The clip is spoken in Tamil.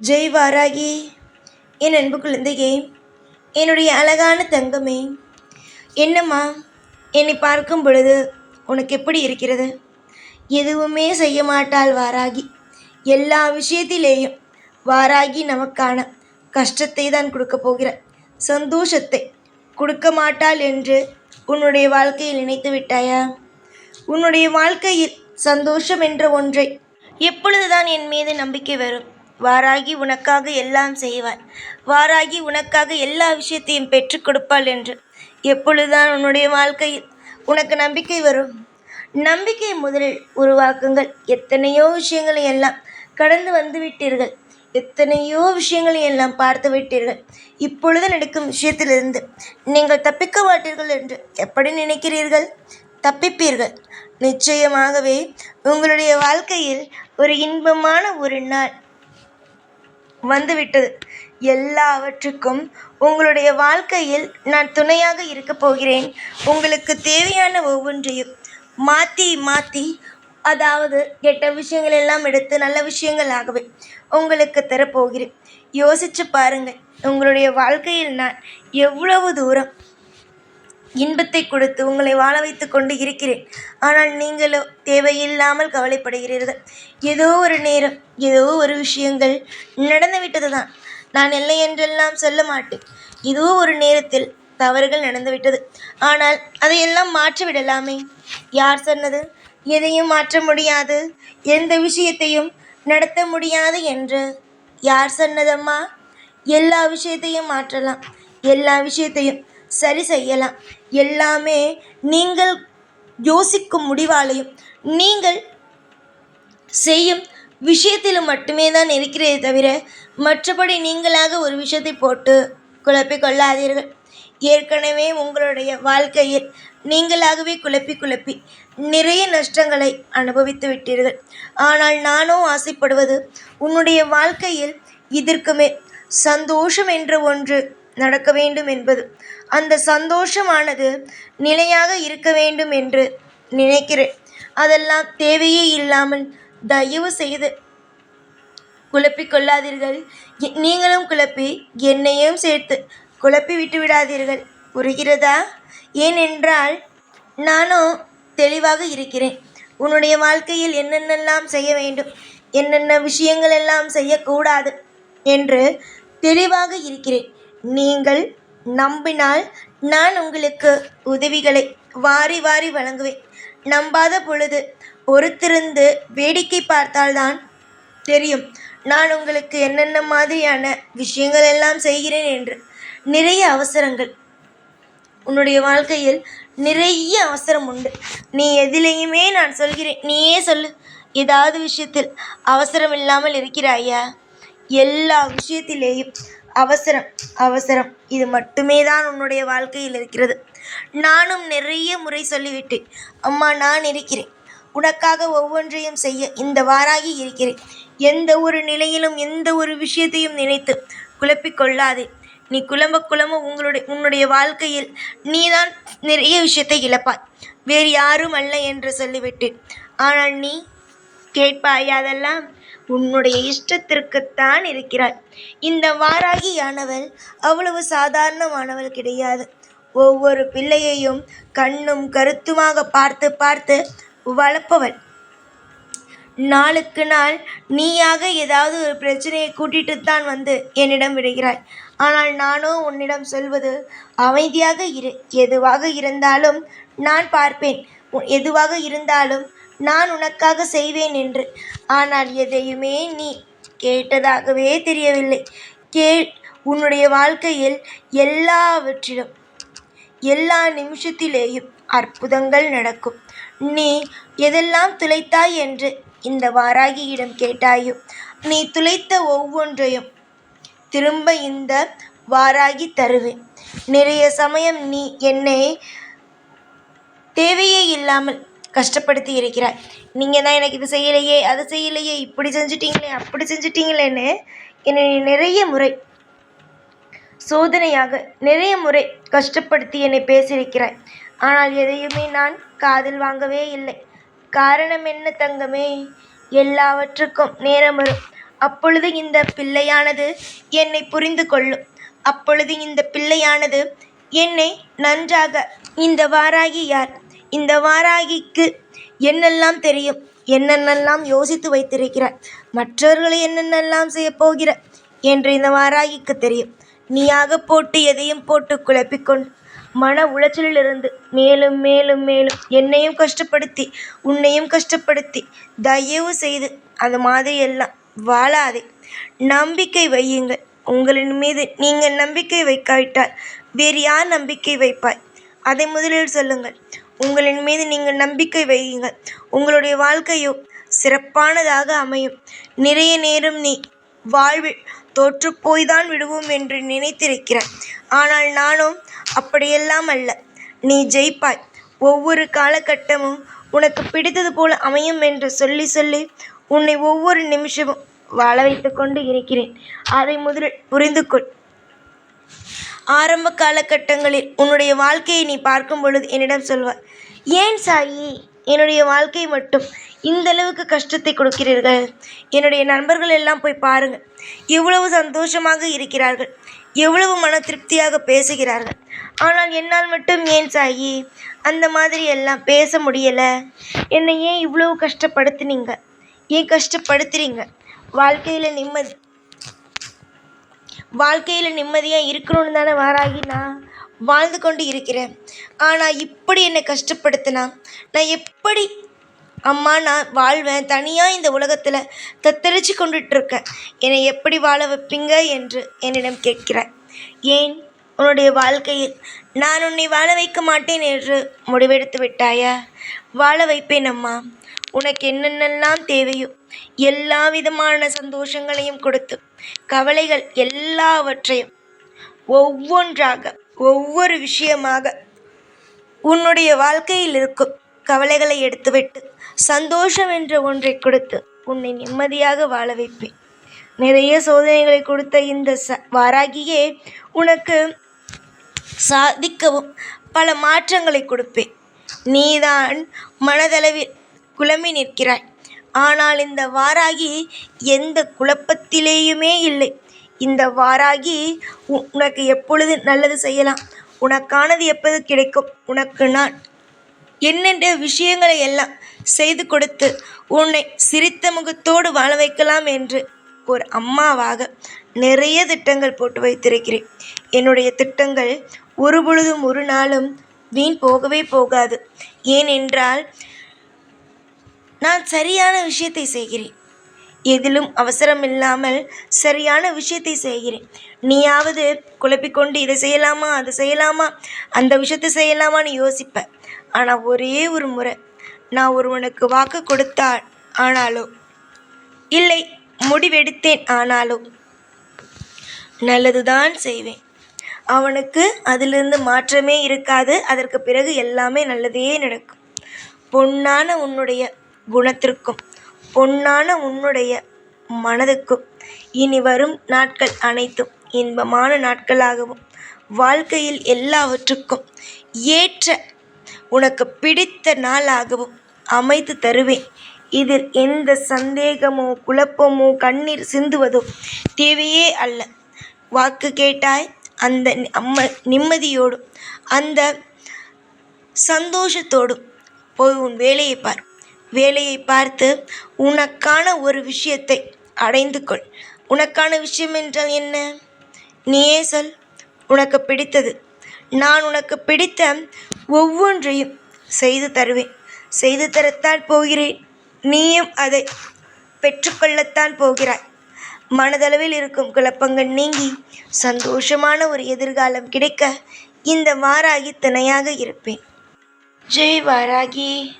ஜெய் வாராகி என் அன்பு குழந்தையே என்னுடைய அழகான தங்கமே என்னம்மா என்னை பார்க்கும் பொழுது உனக்கு எப்படி இருக்கிறது? எதுவுமே செய்ய மாட்டாள் வாராகி. எல்லா விஷயத்திலேயும் வாராகி நமக்கான கஷ்டத்தை தான் கொடுக்க போகிற சந்தோஷத்தை கொடுக்க மாட்டாள் என்று உன்னுடைய வாழ்க்கையில் நினைத்து விட்டாயா? உன்னுடைய வாழ்க்கையில் சந்தோஷம் என்ற ஒன்றை எப்பொழுதுதான் என் மீது நம்பிக்கை வரும்? வாராகி உனக்காக எல்லாம் செய்வாள் வாராகி உனக்காக எல்லா விஷயத்தையும் பெற்றுக் கொடுப்பாள் என்று. எப்பொழுதுதான் உன்னுடைய வாழ்க்கையில் உனக்கு நம்பிக்கை வரும். நம்பிக்கை முதலில் உருவாக்குங்கள். எத்தனையோ விஷயங்களை எல்லாம் கடந்து வந்து விட்டீர்கள் எத்தனையோ விஷயங்களை எல்லாம் பார்த்து விட்டீர்கள். இப்பொழுது நடக்கும் விஷயத்திலிருந்து நீங்கள் தப்பிக்க மாட்டீர்கள் என்று எப்படி நினைக்கிறீர்கள்? தப்பிப்பீர்கள். நிச்சயமாகவே உங்களுடைய வாழ்க்கையில் ஒரு இன்பமான ஒரு நாள் வந்துவிட்டது. எல்லாவற்றுக்கும் உங்களுடைய வாழ்க்கையில் நான் துணையாக இருக்கப் போகிறேன். உங்களுக்கு தேவையான ஒவ்வொன்றையும் மாற்றி மாற்றி அதாவது கெட்ட விஷயங்கள் எல்லாம் எடுத்து நல்ல விஷயங்களாகவே உங்களுக்கு தரப்போகிறேன். யோசிச்சு பாருங்கள் உங்களுடைய வாழ்க்கையில் நான் எவ்வளவு தூரம் இன்பத்தை கொடுத்து உங்களை வாழ வைத்து கொண்டு இருக்கிறேன். ஆனால் நீங்களோ தேவையில்லாமல் கவலைப்படுகிறீர்கள். ஏதோ ஒரு நேரம் ஏதோ ஒரு விஷயங்கள் நடந்து விட்டது தான் நான் இல்லை என்றெல்லாம் சொல்ல மாட்டேன். ஏதோ ஒரு நேரத்தில் தவறுகள் நடந்துவிட்டது ஆனால் அதையெல்லாம் மாற்றி விடலாமே. யார் சொன்னது? எதையும் மாற்ற முடியாது. எந்த விஷயத்தையும் நடத்த முடியாது என்று. யார் சொன்னதம்மா? எல்லா விஷயத்தையும் மாற்றலாம். எல்லா விஷயத்தையும் சரி செய்யலாம். எல்லாமே நீங்கள் யோசிக்கும் முடிவாலையும் நீங்கள் செய்யும் விஷயத்திலும் மட்டுமே தான் இருக்கிறதே தவிர மற்றபடி நீங்களாக ஒரு விஷயத்தை போட்டு குழப்பிக் கொள்ளாதீர்கள். ஏற்கனவே உங்களுடைய வாழ்க்கையில் நீங்களாகவே குழப்பி குழப்பி நிறைய நஷ்டங்களை அனுபவித்து விட்டீர்கள். ஆனால் நானோ ஆசைப்படுவது உன்னுடைய வாழ்க்கையில் இதற்குமே சந்தோஷம் என்ற ஒன்று நடக்க வேண்டும் என்பது. அந்த சந்தோஷமானது நிலையாக இருக்க வேண்டும் என்று நினைக்கிறேன். அதெல்லாம் தேவையே இல்லாமல் தயவு செய்து குழப்பிக் கொள்ளாதீர்கள். நீங்களும் குழப்பி என்னையும் சேர்த்து குழப்பி விட்டு விடாதீர்கள். புரிகிறதா? ஏனென்றால் நானும் தெளிவாக இருக்கிறேன். உன்னுடைய வாழ்க்கையில் என்னென்னலாம் செய்ய வேண்டும்? என்னென்ன விஷயங்கள் எல்லாம் செய்யக்கூடாது? என்று தெளிவாக இருக்கிறேன். நீங்கள் நம்பினால் நான் உங்களுக்கு உதவிகளை வாரி வாரி வழங்குவேன். நம்பாத பொழுது பொறுத்திருந்து வேடிக்கை பார்த்தால்தான் தெரியும். நான் உங்களுக்கு என்னென்ன மாதிரியான விஷயங்கள் எல்லாம் செய்கிறேன் என்று. நிறைய அவசரங்கள். உன்னுடைய வாழ்க்கையில் நிறைய அவசரம் உண்டு. நீ எதிலையுமே நான் சொல்கிறேன். நீயே சொல்லு. ஏதாவது விஷயத்தில் அவசரம் இல்லாமல் இருக்கிறாயா? எல்லா விஷயத்திலேயும் அவசரம் அவசரம். இது மட்டுமே தான் உன்னுடைய வாழ்க்கையில் இருக்கிறது. நானும் நிறைய முறை சொல்லிவிட்டேன். அம்மா நான் இருக்கிறேன். உனக்காக ஒவ்வொன்றையும் செய்ய இந்த வாராகி இருக்கிறேன். எந்த ஒரு நிலையிலும் எந்த ஒரு விஷயத்தையும் நினைத்து குழப்பிக்கொள்ளாதே நீ குழம்ப குழம்ப உங்களுடைய உன்னுடைய வாழ்க்கையில் நீதான் நிறைய விஷயத்தை இழப்பாய். வேறு யாரும் அல்ல என்று சொல்லிவிட்டேன். ஆனால் நீ கேட்பாய் அதெல்லாம் உன்னுடைய இஷ்டத்திற்குத்தான் இருக்கிறாள் இந்த வாராகியானவள் அவ்வளவு சாதாரணமானவள் கிடையாது. ஒவ்வொரு பிள்ளையையும் கண்ணும் கருத்துமாக பார்த்து பார்த்து வளர்ப்பவள். நாளுக்கு நாள் நீயாக ஏதாவது ஒரு பிரச்சனையை கூட்டிட்டு தான் வந்து என்னிடம் விடுகிறாய். ஆனால் நானோ உன்னிடம் சொல்வது அமைதியாக இரு. எதுவாக இருந்தாலும் நான் பார்ப்பேன். எதுவாக இருந்தாலும் நான் உனக்காக செய்வேன் என்று. ஆனால் எதையுமே நீ கேட்டதாகவே தெரியவில்லை. கே உன்னுடைய வாழ்க்கையில் எல்லாவற்றிலும் எல்லா நிமிஷத்திலேயும் அற்புதங்கள் நடக்கும். நீ எதெல்லாம் துளைத்தாய் என்று இந்த வாராகியிடம் கேட்டாயோ நீ துளைத்த ஒவ்வொன்றையும் திரும்ப இந்த வாராகி தருவேன். நிறைய சமயம் நீ என்னை தேவையே இல்லாமல் கஷ்டப்படுத்தி இருக்கிறாய். நீங்கள் தான் எனக்கு இது செய்யலையே அது செய்யலையே இப்படி செஞ்சிட்டீங்களே அப்படி செஞ்சிட்டீங்களேன்னு என்னை நிறைய முறை சோதனையாக நிறைய முறை கஷ்டப்படுத்தி என்னை பேசியிருக்கிறாய். ஆனால் எதையுமே நான் காதில் வாங்கவே இல்லை. காரணம் என்ன தங்கமே? எல்லாவற்றுக்கும் நேரம் வரும். அப்பொழுது இந்த பிள்ளையானது என்னை புரிந்து கொள்ளும். அப்பொழுது இந்த பிள்ளையானது என்னை நன்றாக இந்த வாராகி யார்? இந்த வாராகிக்கு என்னெல்லாம் தெரியும்? என்னென்னெல்லாம் யோசித்து வைத்திருக்கிறார்? மற்றவர்களை என்னென்னெல்லாம் செய்யப்போகிற என்று இந்த வாராகிக்கு தெரியும். நீயாக போட்டு எதையும் போட்டு குழப்பிக்கொண்டு மன உளைச்சலிலிருந்து மேலும் மேலும் மேலும் என்னையும் கஷ்டப்படுத்தி உன்னையும் கஷ்டப்படுத்தி தயவு செய்து அந்த மாதிரி எல்லாம் வாழாதே. நம்பிக்கை வையுங்கள். உங்களின் மீது நீங்கள் நம்பிக்கை வைக்காவிட்டால் வேறு யார் நம்பிக்கை வைப்பாய்? அதை முதலில் சொல்லுங்கள். உங்களின் மீது நீங்கள் நம்பிக்கை வையுங்கள். உங்களுடைய வாழ்க்கையோ சிறப்பானதாக அமையும். நிறைய நேரம் நீ வாழ்வில் தோற்றுப்போய்தான் விடுவோம் என்று நினைத்திருக்கிறாய். ஆனால் நானும் அப்படியெல்லாம் அல்ல. நீ ஜெயிப்பாய். ஒவ்வொரு காலகட்டமும் உனக்கு பிடித்தது போல அமையும் என்று சொல்லி சொல்லி உன்னை ஒவ்வொரு நிமிஷமும் வாழ வைத்து கொண்டு இருக்கிறேன். அதை முதலில் புரிந்து கொள் ஆரம்ப காலகட்டங்களில் உன்னுடைய வாழ்க்கையை நீ பார்க்கும் பொழுது என்னிடம் சொல்வாய் ஏன் சாயி என்னுடைய வாழ்க்கை மட்டும் இந்த அளவுக்கு கஷ்டத்தை கொடுக்கிறீர்கள்? என்னுடைய நண்பர்கள் எல்லாம் போய் பாருங்கள். எவ்வளவு சந்தோஷமாக இருக்கிறார்கள். எவ்வளவு மன திருப்தியாக பேசுகிறார்கள். ஆனால் என்னால் மட்டும் ஏன் சாயி அந்த மாதிரி எல்லாம் பேச முடியலை? என்னை ஏன் இவ்வளவு கஷ்டப்படுத்துனீங்க? ஏன் கஷ்டப்படுத்துறீங்க? வாழ்க்கையில் நிம்மதி வாழ்க்கையில் நிம்மதியாக இருக்கணும்னு தானே வாராகி நான் வாழ்ந்து கொண்டு இருக்கிறேன். ஆனால் இப்படி என்னை கஷ்டப்படுத்தினா? நான் எப்படி அம்மா நான் வாழ்வேன்? தனியாக இந்த உலகத்தில் தத்தளிச்சு கொண்டுட்ருக்கேன். என்னை எப்படி வாழ வைப்பீங்க என்று என்னிடம் கேட்கிறேன் ஏன்? உன்னுடைய வாழ்க்கையில் நான் உன்னை வாழ வைக்க மாட்டேன் என்று முடிவெடுத்து விட்டாயா? வாழ வைப்பேன் அம்மா. உனக்கு என்னென்னலாம் தேவையோ எல்லா விதமான சந்தோஷங்களையும் கொடுத்து கவலைகள் எல்லாவற்றையும் ஒவ்வொன்றாக ஒவ்வொரு விஷயமாக உன்னுடைய வாழ்க்கையில் இருக்கும் கவலைகளை எடுத்துவிட்டு சந்தோஷம் என்ற ஒன்றை கொடுத்து உன்னை நிம்மதியாக வாழ வைப்பேன். நிறைய சோதனைகளை கொடுத்த இந்த ச வாராகியே உனக்கு சாதிக்கவும் பல மாற்றங்களை கொடுப்பேன். நீதான் மனதளவில் குழம்பி நிற்கிறாய். ஆனால் இந்த வாராகி எந்த குழப்பத்திலேயுமே இல்லை. இந்த வாராகி உ- உனக்கு எப்பொழுது நல்லது செய்யலாம்? உனக்கானது எப்போது கிடைக்கும்? உனக்கு நான் என்னென்ற விஷயங்களை எல்லாம் செய்து கொடுத்து உன்னை சிரித்த முகத்தோடு வாழ வைக்கலாம் என்று ஒரு அம்மாவாக நிறைய திட்டங்கள் போட்டு வைத்திருக்கிறேன். என்னுடைய திட்டங்கள் ஒரு பொழுதும் ஒரு நாளும் வீண் போகவே போகாது. ஏனென்றால் நான் சரியான விஷயத்தை செய்கிறேன். எதிலும் அவசரம் இல்லாமல் சரியான விஷயத்தை செய்கிறேன். நீயாவது குழப்பிக்கொண்டு இதை செய்யலாமா அதை செய்யலாமா அந்த விஷயத்தை செய்யலாமான்னு யோசிப்ப. ஆனால் ஒரே ஒரு முறை நான் ஒருவனுக்கு வாக்கு கொடுத்தால் ஆனாலோ இல்லை முடிவெடுத்தேன் ஆனாலோ நல்லதுதான் செய்வேன். அவனுக்கு அதிலிருந்து மாற்றமே இருக்காது அதற்கு பிறகு எல்லாமே நல்லதே நடக்கும். பொன்னான உன்னுடைய குணத்திற்கும் பொன்னான உன்னுடைய மனதுக்கும் இனி வரும் நாட்கள் அனைத்தும் இன்பமான நாட்களாகவும் வாழ்க்கையில் எல்லாவற்றுக்கும் ஏற்ற உனக்கு பிடித்த நாளாகவும் அமைத்து தருவேன். இதில் எந்த சந்தேகமோ குழப்பமோ கண்ணீர் சிந்துவதோ தேவையே அல்ல. வாக்கு கேட்டாய் அந்த அம்ம நிம்மதியோடும் அந்த சந்தோஷத்தோடும் போய் உன் வேலையை பார். வேலையை பார்த்து உனக்கான ஒரு விஷயத்தை அடைந்து கொள். உனக்கான விஷயம் என்றால் என்ன? நீயே சொல். உனக்கு பிடித்தது. நான் உனக்கு பிடித்த ஒவ்வொன்றையும் செய்து தருவேன். செய்து தரத்தான் போகிறேன். நீயும் அதை பெற்றுக்கொள்ளத்தான் போகிறாய். மனதளவில் இருக்கும் குழப்பங்கள் நீங்கி சந்தோஷமான ஒரு எதிர்காலம் கிடைக்க இந்த வாராகி துணையாக இருப்பேன். ஜெய் வாராகி.